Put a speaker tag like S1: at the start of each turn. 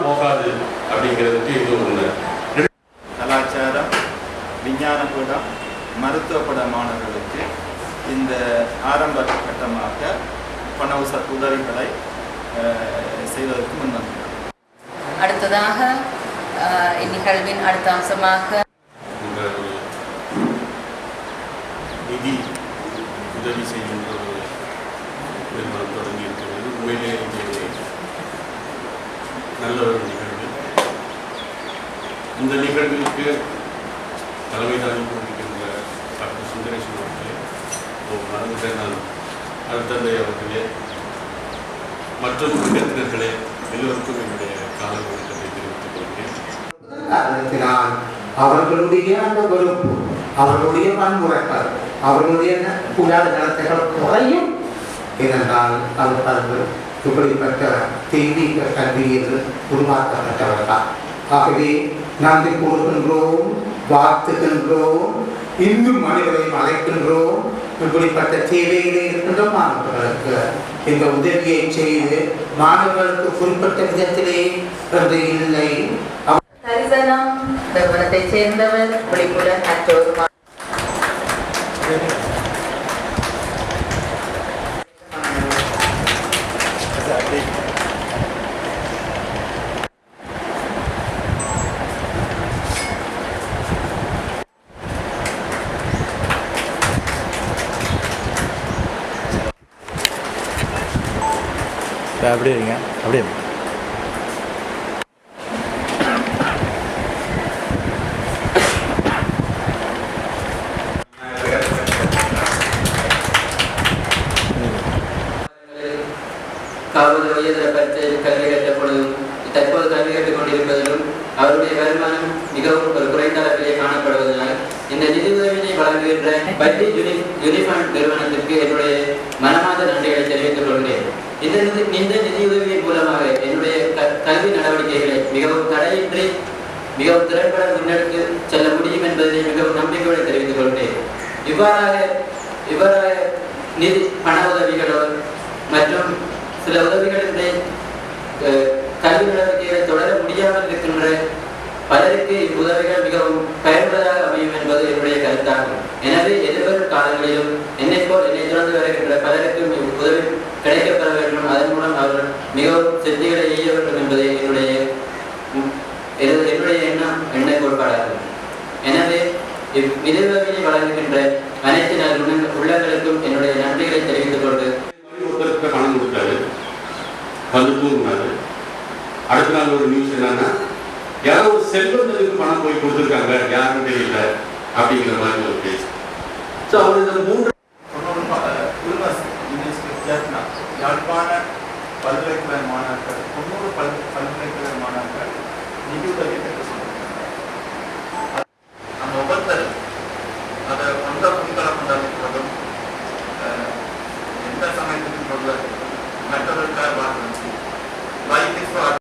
S1: போகாது அப்படிங்கிறதுக்கு இது ஒன்று
S2: கலாச்சாரம் விஞ்ஞான பீடம் மருத்துவ பட மாணவர்களுக்கு இந்த ஆரம்ப கட்டமாக பண உதவிகளை செய்வதற்கு முன்வந்தோம்
S3: அடுத்ததாக இந்நிகழ்வின் அடுத்த அம்சமாக
S1: நிதி உதவி செய்கின்ற தொடங்கி இருக்கிறது உண்மையிலே நல்ல ஒரு நிகழ்வு. இந்த நிகழ்விற்கு தலைமை தாங்கி கொண்டிருக்கின்ற டாக்டர் சுந்தரேசன் அவர்களே ஓ மறந்துட்டேன் நான். அருத்தந்தை அவர்களே மற்றும் உறுப்பினர்களே எல்லோருக்கும் என்னுடைய கால வணக்கத்தை தெரிவித்துக் கொள்கிறேன்.
S4: அவர்களுடைய அந்த வெறுப்பு அவர்களுடைய வன்முறைகள் அவர்களுடைய கூடாத நடத்தைகள் குறையும். ஏனென்றால் அது அவர்கள் இப்படிப்பட்ட தெய்வீக கல்வியில் உருவாக்கப்பட்டவர்கள் ஆகவே நன்றி கூறுகின்றோம் வாழ்த்துகின்றோம் இன்னும் மனிதரையும் அழைக்கின்றோம் இப்படிப்பட்ட தேவையிலே இருக்கின்ற மாணவர்களுக்கு இந்த உதவியை செய்து மாணவர்களுக்கு குறிப்பிட்ட விதத்திலே என்று இல்லை.
S3: தரிசனம் நிறுவனத்தைச் சேர்ந்தவர் விழிப்புடன் மற்றொரு இப்போ
S5: அப்படியே இருங்க. அப்படியே
S6: காவல் கல்வி கற்றப்பொழுதும் தற்போது கல்வி கற்றுக் கொண்டிருப்பதிலும் அவருடைய வருமானம் மிகவும் ஒரு குறைந்த அளவிலே காணப்படுவதனால் இந்த நிதி உதவியினை வழங்குகின்ற பள்ளி யூனிஃபார்ம் நிறுவனத்திற்கு என்னுடைய மனமாத நன்றிகளை தெரிவித்துக் கொள்கிறேன் இந்த நிதி இந்த நிதி உதவியின் மூலமாக என்னுடைய க- கல்வி நடவடிக்கைகளை மிகவும் தடையின்றி மிகவும் திறன்பட முன்னெடுத்து செல்ல முடியும் என்பதை மிகவும் நம்பிக்கையோடு தெரிவித்துக் கொள்கிறேன். இவ்வாறாக இவ்வாறாக நிதி பண உதவிகளோ மற்றும் சில உதவிகளின்றி கல்வி நடவடிக்கைகளை தொடர முடியாமல் இருக்கின்ற பலருக்கு இவ்வுதவிகள் மிகவும் பயனுள்ளதாக அமையும் என்பது என்னுடைய கருத்தாகும். எனவே எதிர்வரும் காலங்களிலும் என்னை போல் என்னை தொடர்ந்து வருகின்ற பலருக்கும் உதவி கிடைக்கப்பெற வேண்டும். அதன் மூலம் அவர்கள் மிகவும் சித்திகளை எய்ய வேண்டும் என்பதை என்னுடைய வளரும் எனவே இவ்விதவினை வளர்கின்ற அனைத்து உள்ளங்களுக்கும் என்னுடைய நன்றிகளை தெரிவித்துக் கொண்டு
S1: பணம் கொடுத்தாரு. வந்து தூங்கினாரு அடுத்த நாள் ஒரு நியூஸ் என்னன்னா யாரோ ஒரு செல்வந்தருக்கு பணம் போய் கொடுத்துருக்காங்க யாருன்னு தெரியல அப்படிங்கிற மாதிரி ஒரு பேச்சு ஸோ அவர் இந்த மூன்று